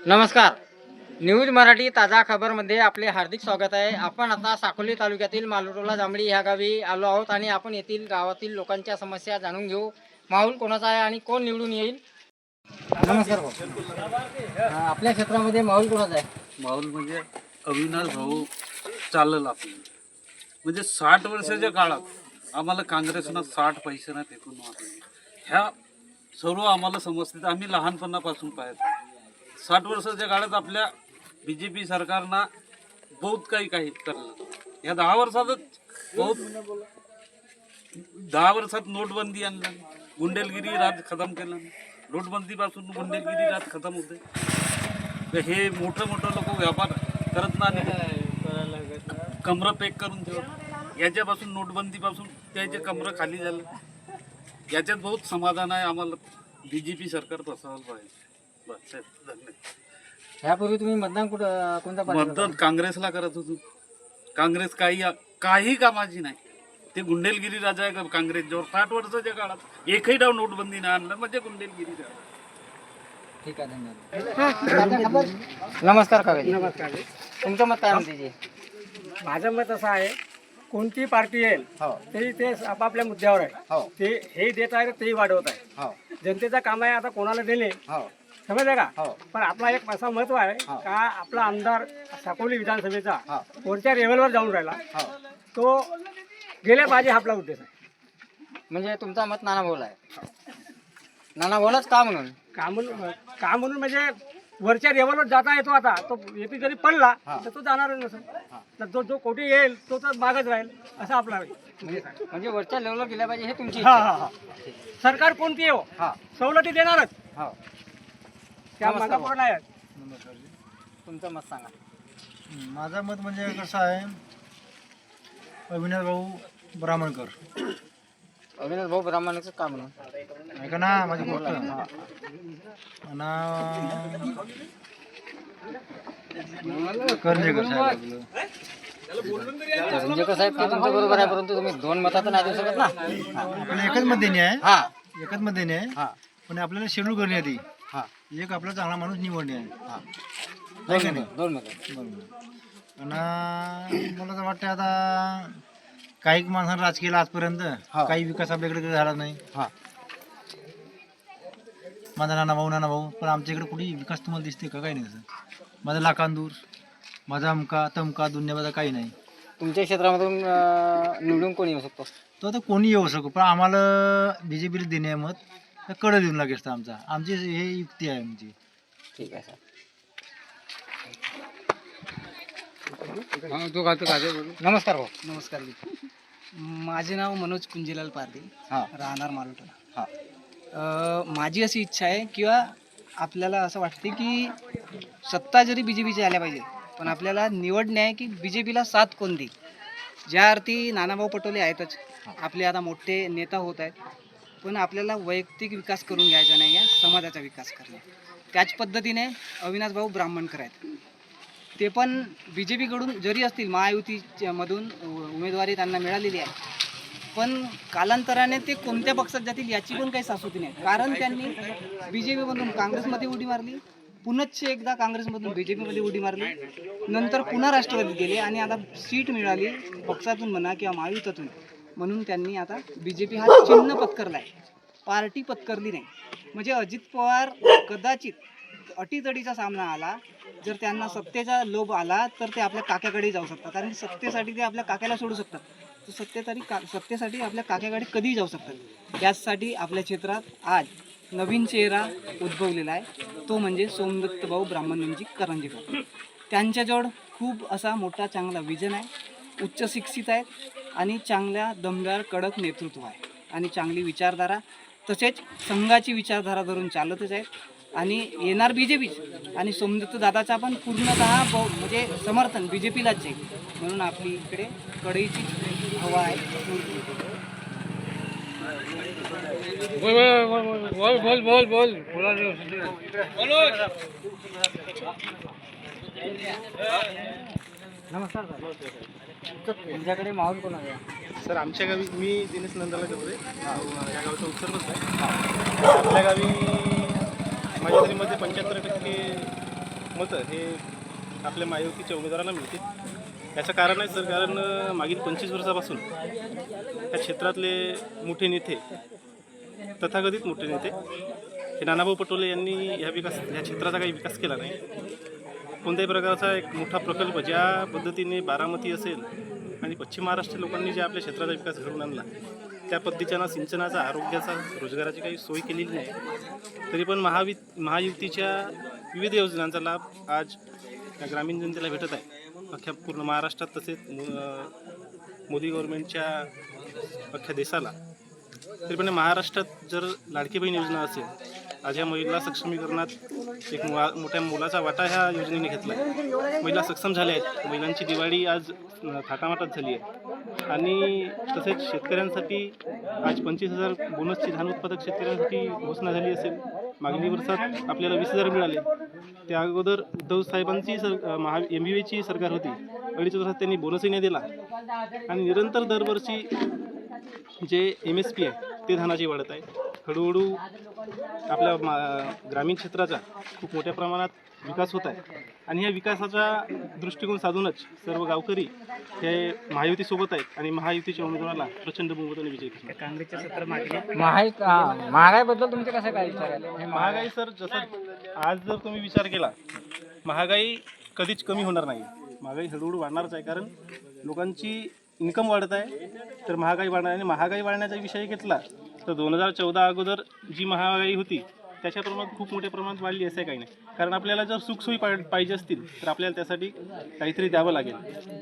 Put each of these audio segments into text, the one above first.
नमस्कार. न्यूज मराठी ताजा खबरमध्ये आपले हार्दिक स्वागत आहे. आपण आता साकोली तालुक्यातील मालुटोला जांभळी ह्या गावी आलो आहोत आणि आपण येथील गावातील लोकांच्या समस्या जाणून घेऊ. माहोल कोणाचा आहे आणि कोण निवडून येईल? नमस्कार भाऊ. आपल्या क्षेत्रामध्ये माहोल कोणाचा आहे? माहोल म्हणजे अविनाश भाऊ चाललं आपलं म्हणजे साठ वर्षाच्या काळात आम्हाला काँग्रेसनं साठ पैसे ना फेकून ह्या सर्व आम्हाला समजते. आम्ही लहानपणापासून पाहतो साठ वर्षाच्या काळात आपल्या बी जे पी सरकारनं बहुत काही काही करलं. ह्या दहा वर्षातच बहुत दहा वर्षात नोटबंदी आणलं. गुंडेलगिरी राज खतम केलं. नोटबंदीपासून गुंडेलगिरी राज खतम होते. तर हे मोठं मोठं लोक व्यापार करत नाही. कमरं पेक करून ठेवत. याच्यापासून नोटबंदीपासून त्याचे कमरं खाली झालं. याच्यात बहुत समाधान आहे आम्हाला बी जे पी सरकार बसवायला पाहिजे. बस साहेब, धन्यवाद ह्यापूर्वी तुम्ही मतदान कुठं कोणत्या पार्टीला मतदान काँग्रेसला करत होतो. काँग्रेस काही काही कामाची नाही. ते गुंडेलगिरी राजा आहे का काँग्रेसजवळ साठ वर्षाच्या काळात एकही डाव नोटबंदी नाही आणलं म्हणजे गुंडेलगिरी राजा. ठीक आहे धन्यवाद. नमस्कार काकाजी. नमस्कार. तुमचं मत काय म्हणते जी? माझं मत असं आहे कोणती पार्टी येईल हो. तरी ते आपापल्या मुद्द्यावर आहे. हो. ते हे देत आहे तेही वाढवत आहे. हो. जनतेचं काम आहे आता कोणाला देणे? हो. समजलं का? हो. पण आपला एक असा महत्त्व आहे हा. का आपला आमदार साकोली विधानसभेचा हा. कोणत्या लेवलवर जाऊन राहिला. तो गेल्या पाहिजे हा आपला उद्देश. आहे म्हणजे तुमचा मत नाना भाऊला आहे. नाना भाऊलाच का म्हणून? का म्हणून का म्हणून म्हणजे वरच्या लेवलवर जाता येतो आता. तो येथे जरी पडला. तर तो जाणारच हा. नसेल तर जो जो कोठी येईल तो तर मागच राहील असं आपला म्हणजे म्हणजे वरच्या लेवलवर गेल्या पाहिजे हे तुमची सरकार कोणती येऊ हा? सवलती देणारच. हो. तुमचं मत सांगा. माझं मत म्हणजे कसं आहे अविनाश भाऊ ब्राह्मणकर. अविनाश भाऊ ब्राह्मणाचं का म्हणून ऐका ना माझी गोष्ट. आणि करंजेकर साहेब. आपलं. म्हणजे कसं आहे ते तुमचं बरोबर आहे परंतु तुम्ही दोन मताचं नाही देऊ शकत ना. आपल्याला एकच मत देणे आहे. हा. एकच मत देणे आहे. हा. पण आपल्याला शेड्यूल करणे आहे हा ती एक आपला चांगला माणूस निवडणे आहे हा. का नाही? दोन आणि मला तर वाटतं आता काही माणसांना राजकीय आजपर्यंत हा. काही विकास आपल्याकडे झाला नाही. हा. माझा नाना भाऊ नाना भाऊ पण आमच्या इकडे कुठे विकास तुम्हाला दिसते का? काही नाही माझा लाखांदूर माझा अमका तमका दुनियाबाजा काही नाही. तुमच्या क्षेत्रामधून निवडून कोण येऊ शकतो? तो आता कोणी येऊ शकतो पण आम्हाला बी जे पीला देणे मत. तर कडं देऊन लागेल तर आमचा. आमची हे युक्ती आहे आमची. ठीक आहे सर. नमस्कार भाऊ. नमस्कार माझे नाव मनोज कुंजीलाल पारदी हा. राहणार मालुटला हा. माझी अशी इच्छा आहे किंवा आपल्याला असं वाटते की सत्ता जरी बी जे पीची आल्या पाहिजे पण आपल्याला निवडणे आहे की बी जे पीला साथ कोण देईल? ज्या अर्थी नानाभाऊ पटोले आहेतच. आपले आता मोठे नेता होत आहेत. पण आपल्याला वैयक्तिक विकास करून घ्यायचा नाही आहे समाजाचा विकास करणे. त्याच पद्धतीने अविनाश भाऊ ब्राह्मणकर आहेत. ते पण बी जे पीकडून जरी असतील महायुतीच्या मधून उ- उमेदवारी त्यांना मिळालेली आहे पण कालांतराने ते कोणत्या पक्षात जातील याची पण काही सासूती नाही. कारण त्यांनी बी जे पीमधून काँग्रेसमध्ये उडी मारली पुनश्च एकदा काँग्रेसमधून बी जे पीमध्ये उडी मारली नंतर पुन्हा राष्ट्रवादीत गेले आणि आता सीट मिळाली पक्षातून म्हणा किंवा महायुतातून. म्हणून त्यांनी आता बी जे पी हा चिन्ह पत्करला आहे पार्टी पत्करली नाही. म्हणजे अजित पवार कदाचित अटीतडीचा सामना आला. जर त्यांना सत्तेचा लोभ आला तर ते आपल्या काक्याकडे जाऊ शकतात. कारण सत्तेसाठी ते आपल्या काक्याला सोडू शकतात. तर सत्तेसाठी का सत्तेसाठी आपल्या काक्याकडे कधीही जाऊ शकतात. त्याचसाठी आपल्या क्षेत्रात आज नवीन चेहरा उद्भवलेला आहे. तो म्हणजे सोमदत्त भाऊ ब्राह्मणजी करंजीकर त्यांच्याजवळ खूप असा मोठा चांगला विजन आहे. उच्च शिक्षित आहेत. आणि चांगल्या दमदार कडक नेतृत्व आहे. आणि चांगली विचारधारा तसेच संघाची विचारधारा धरून चालतच आहेत आणि येणार बी जे पीच आणि सोमदत्त दादाचा पण पूर्णतः ब म्हणजे समर्थन बी जे पीलाच आहे. म्हणून आपली इकडे कडईची हवा आहे. नमस्कार सर. तुमच्याकडे माहोल कोण आहे? सर आमच्या गावी मी दिनेश नंदाला करतोय या गावचा उत्तर बसला आपल्या गावी माझ्या तरी मध्ये पंच्याहत्तर टक्के मतं हे आपल्या महायुतीच्या उमेदवाराला मिळतील. याचं कारण आहे सर कारण मागील पंचवीस वर्षापासून या क्षेत्रातले मोठे नेते तथाकथित मोठे नेते हे नानाभाऊ पटोले यांनी ह्या विकास ह्या क्षेत्राचा काही विकास केला नाही. कोणत्याही प्रकारचा एक मोठा प्रकल्प ज्या पद्धतीने बारामती असेल आणि पश्चिम महाराष्ट्र लोकांनी जे आपल्या क्षेत्राचा विकास घडवून आणला त्या पद्धतीच्या सिंचनाचा आरोग्याचा रोजगाराची काही सोय केलेली नाही तरी पण महावि महायुतीच्या विविध योजनांचा लाभ आज या ग्रामीण जनतेला भेटत आहे. अख्ख्या पूर्ण महाराष्ट्रात तसेच मो- मोदी गव्हर्नमेंटच्या अख्ख्या देशाला. तरी पण महाराष्ट्रात जर लाडकी बहीण योजना असेल आज या महिला सक्षमीकरणात एक मोठ्या मुलाचा वाटा ह्या योजनेने घेतला आहे महिला सक्षम झाल्या आहेत. महिलांची दिवाळी आज थाटामाटात झाली आहे. आणि तसेच शेतकऱ्यांसाठी आज पंचवीस हजार बोनसची धान उत्पादक शेतकऱ्यांसाठी घोषणा झाली असेल. मागील वर्षात आपल्याला वीस हजार मिळाले. त्या अगोदर उद्धव साहेबांची सर महा एम बी एची सरकार होती. अडीच वर्षात त्यांनी बोनसही नाही दिला. आणि निरंतर दरवर्षी जे एम एस पी आहे ते धानाची वाढत आहे. हळूहळू आपल्या मा ग्रामीण क्षेत्राचा खूप मोठ्या प्रमाणात विकास होत आहे. आणि या विकासाचा दृष्टिकोन साधूनच सर्व गावकरी हे महायुतीसोबत आहेत आणि महायुतीच्या उमेदवाराला प्रचंड बहुमताने विजयी करणार काँग्रेसचे सत्र मागले महागाई हा, महागाईबद्दल तुमचे कसं काय विचार आहे महागाई. सर जसं आज जर तुम्ही विचार केला महागाई कधीच कमी होणार नाही. महागाई हळूहळू वाढणारच आहे कारण लोकांची इन्कम वाढत आहे. तर महागाई वाढणार आणि महागाई वाढण्याचा विषय घेतला तर दोन हजार चौदा अगोदर जी महागाई होती त्याच्या प्रमाणात खूप मोठ्या प्रमाणात वाढली असं काही नाही. कारण आपल्याला जर सुखसोयी पा पाहिजे असतील तर आपल्याला त्यासाठी काहीतरी द्यावं लागेल.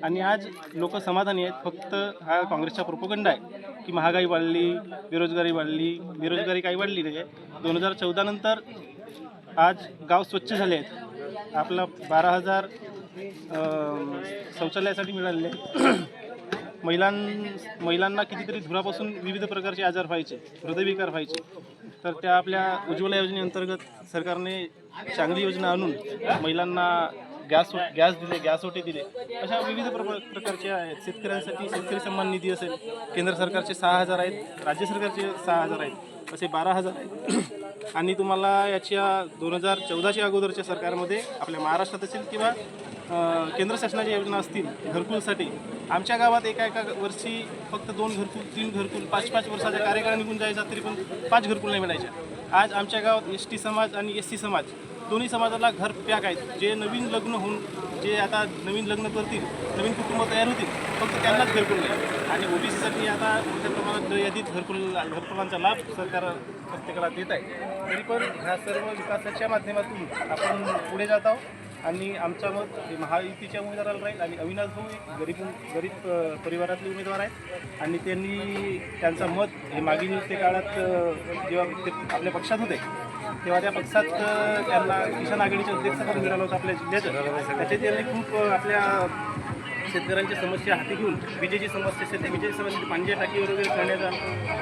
आणि आज लोक समाधानी आहेत. फक्त हा काँग्रेसचा प्रोपोगंड आहे की महागाई वाढली बेरोजगारी वाढली बेरोजगारी काही वाढली नाही आहे. दोन हजार चौदानंतर आज गाव स्वच्छ झाले आहेत. आपला बारा हजार शौचालयासाठी मिळालेले महिलां महिलांना कितीतरी धुरापासून विविध प्रकारचे आजार व्हायचे हृदयविकार व्हायचे. तर त्या आपल्या उज्ज्वला योजनेअंतर्गत सरकारने चांगली योजना आणून महिलांना गॅस गॅस दिले गॅस ओटे दिले. अशा विविध प्र प्रकारच्या आहेत. शेतकऱ्यांसाठी शेतकरी सन्मान निधी असेल केंद्र सरकारचे सहा हजार आहेत राज्य सरकारचे सहा हजार आहेत असे बारा हजार आहेत. आणि तुम्हाला याच्या दोन हजार चौदाच्या अगोदरच्या सरकारमध्ये आपल्या महाराष्ट्रात असेल किंवा केंद्र शासनाच्या योजना असतील घरकुलसाठी आमच्या गावात एका एका वर्षी फक्त दोन घरकुल तीन घरकुल पाच पाच वर्षाच्या कार्यकाळ निघून जायचा तरी पण पाच घरकुल नाही मिळायच्या आज आमच्या गावात एस टी समाज आणि एस सी समाज दोन्ही समाजाला घर पॅक आहेत. जे नवीन लग्न होऊन जे आता नवीन लग्न करतील नवीन कुटुंब तयार होतील फक्त त्यांनाच घरकुल नाही. आणि ओबीसीसाठी आता मोठ्या प्रमाणात यादीत घरकुल घरकुलांचा लाभ सरकार प्रत्येकाला देत आहे. तरी पण ह्या सर्व विकासाच्या माध्यमातून आपण पुढे जात आहोत. आणि आमच्या मत हे महायुतीच्या उमेदवाराला राहील आणि अविनाश भाऊ एक गरीब गरीब परिवारातले उमेदवार आहेत. आणि त्यांनी त्यांचं मत हे मागील ते काळात जेव्हा ते आपल्या पक्षात होते तेव्हा त्या पक्षात त्यांना किसान आघाडीचे अध्यक्षपद मिळालं होतं आपल्या जिल्ह्याचं. त्याच्यात त्यांनी खूप आपल्या शेतकऱ्यांच्या समस्या हाती घेऊन विजेची समस्या त्या विजेची समस्या पाणी टाकी वगैरे करण्याचा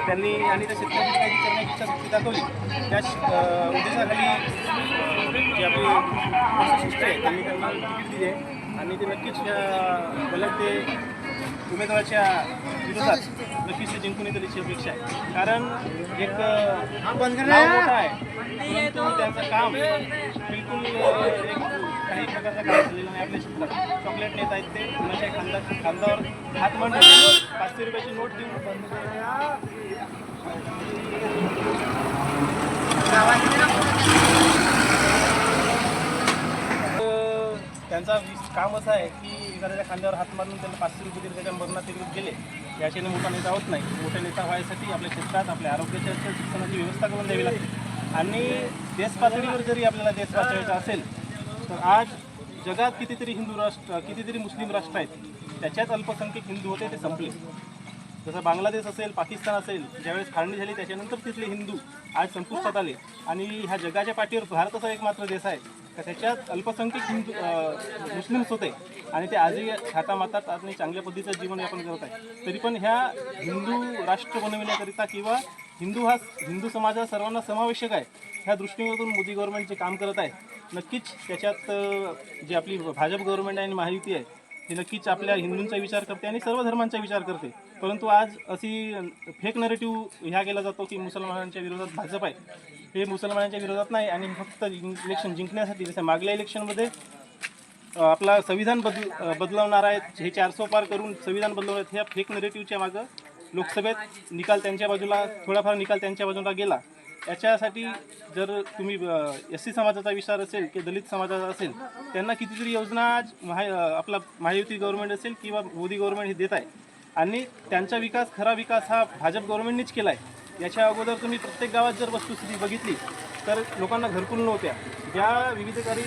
त्यांनी आणि त्या शेतकऱ्यांची काही करण्याची इच्छाशक्ती दाखवली. त्या उद्देशाखाली जे आपले वरिष्ठ आहे त्यांनी त्यांना तिकीट दिली आहे. आणि ते नक्कीच मला ते उमेदवाराच्या विरोधात नक्कीच ते जिंकून येतील याची अपेक्षा आहे. कारण एक मोठं आहे. परंतु त्यांचं काम बिलकुल एक काही प्रकारचं काम झालेलं नाही आपल्या क्षेत्रात चॉकलेट नेत आहेत ते कुणाच्या खांदा खांद्यावर हात मांडून पाचशे रुपयाची नोट देऊन त्यांचा काम असं आहे की एखाद्याच्या खांद्यावर हात मारून त्यांना पाचशे रुपये दिले त्याच्या मरणात तिकडे गेले. याच्याने मोठा नेता होत नाही. मोठा नेता व्हायसाठी आपल्या क्षेत्रात आपल्या आरोग्याच्या शिक्षणाची व्यवस्था करून द्यावी लागते. आणि देश पातळीवर जरी आपल्याला देश वाचवायचा असेल तर आज जगात कितीतरी हिंदू राष्ट्र कितीतरी मुस्लिम राष्ट्र आहेत त्याच्यात अल्पसंख्यक हिंदू होते ते संपले. जसं बांगलादेश असेल पाकिस्तान असेल ज्यावेळेस फाळणी झाली त्याच्यानंतर तिथले हिंदू आज संपुष्टात आले. आणि ह्या जगाच्या पाठीवर भारत असा एक मात्र देश आहे तर त्याच्यात अल्पसंख्यक हिंदू मुस्लिम्स होते आणि ते आजही हातामातात आणि चांगल्या पद्धतीचं जीवनयापन करत आहे तरी पण ह्या हिंदू राष्ट्र बनविण्याकरिता किंवा हिंदू हा हिंदू समाज हा सर्वांना समावेशक आहे ह्या दृष्टीकोनातून मोदी गव्हर्नमेंट जे काम करत आहे. नक्कीच त्याच्यात जी आपली भाजप गव्हर्नमेंट आहे आणि महायुती आहे ही नक्कीच आपल्या हिंदूंचा विचार करते आणि सर्व धर्मांचा विचार करते. परंतु आज अशी फेक नरेटिव्ह ह्या केला जातो की मुसलमानांच्या विरोधात भाजप आहे. हे मुसलमानांच्या विरोधात नाही आणि फक्त इलेक्शन जिंकण्यासाठी जसं मागल्या इलेक्शनमध्ये आपला संविधान बदल बदलवणार आहेत हे चारसो पार करून संविधान बदलवणार आहेत ह्या फेक नरेटिव्हच्या मागं लोकसभेत निकाल त्यांच्या बाजूला थोडाफार निकाल त्यांच्या बाजूला गेला. याच्यासाठी जर तुम्ही एस सी समाजाचा विचार असेल की दलित समाजाचा असेल त्यांना कितीतरी योजना आज महा आपला महायुती गव्हर्नमेंट असेल किंवा मोदी गव्हर्नमेंट हे देत आहे. आणि त्यांचा विकास खरा विकास हा भाजप गव्हर्नमेंटनेच केला आहे याच्या अगोदर तुम्ही प्रत्येक गावात जर वस्तुस्थिती बघितली तर लोकांना घरकुल नव्हत्या. ज्या विविधकारी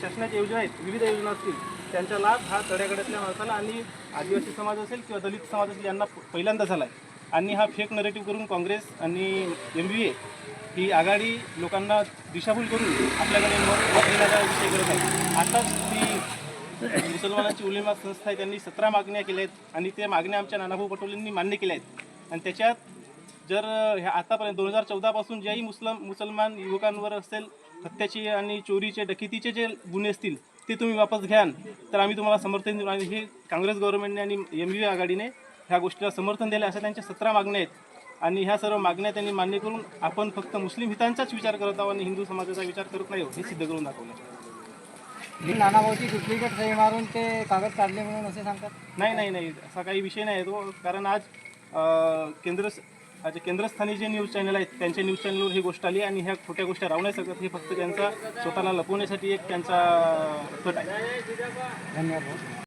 शासनाच्या योजना आहेत विविध योजना असतील त्यांचा लाभ हा तळ्यागड्यातल्या माणसाला आणि आदिवासी समाज असेल किंवा दलित समाज असेल यांना पहिल्यांदा झाला आहे आणि हा फेक नरेटिव्ह करून काँग्रेस आणि एम बी ए ही आघाडी लोकांना दिशाभूल करून आपल्याकडे मत घेण्याचा विषय करत आहे. आताच ती मुसलमानांची उलेमा संस्था आहे त्यांनी सतरा मागण्या केल्या आहेत आणि त्या मागण्या आमच्या नानाभाऊ पटोलेंनी मान्य केल्या आहेत. आणि त्याच्यात जर ह्या आतापर्यंत दोन हजार चौदापासून ज्याही मुस्लम मुसलमान युवकांवर असेल हत्याचे आणि चोरीचे डकितीचे जे गुन्हे असतील ते तुम्ही वापस घ्याल तर आम्ही तुम्हाला समर्थन देऊ. आणि हे काँग्रेस गव्हर्नमेंटने आणि एम बी आघाडीने ह्या गोष्टीला समर्थन दिलं अशा त्यांच्या सतरा मागण्या आहेत. आणि ह्या सर्व मागण्या त्यांनी मान्य करून आपण फक्त मुस्लिम हितांचाच विचार करत आहोत आणि हिंदू समाजाचा विचार करत नाही हे सिद्ध करून दाखवलं. नानाभाऊची डुप्लिकेट सही मारून ते कागद काढले म्हणून असे सांगतात? नाही नाही नाही. असा काही विषय नाही आहे तो. कारण आज केंद्र आज केंद्रस्थानी जे न्यूज चॅनल आहेत त्यांच्या न्यूज चॅनलवर ही गोष्ट आली आणि ह्या खोट्या गोष्टी राहू नाही शकत हे फक्त त्यांचा स्वतःला लपवण्यासाठी एक त्यांचा कट आहे. धन्यवाद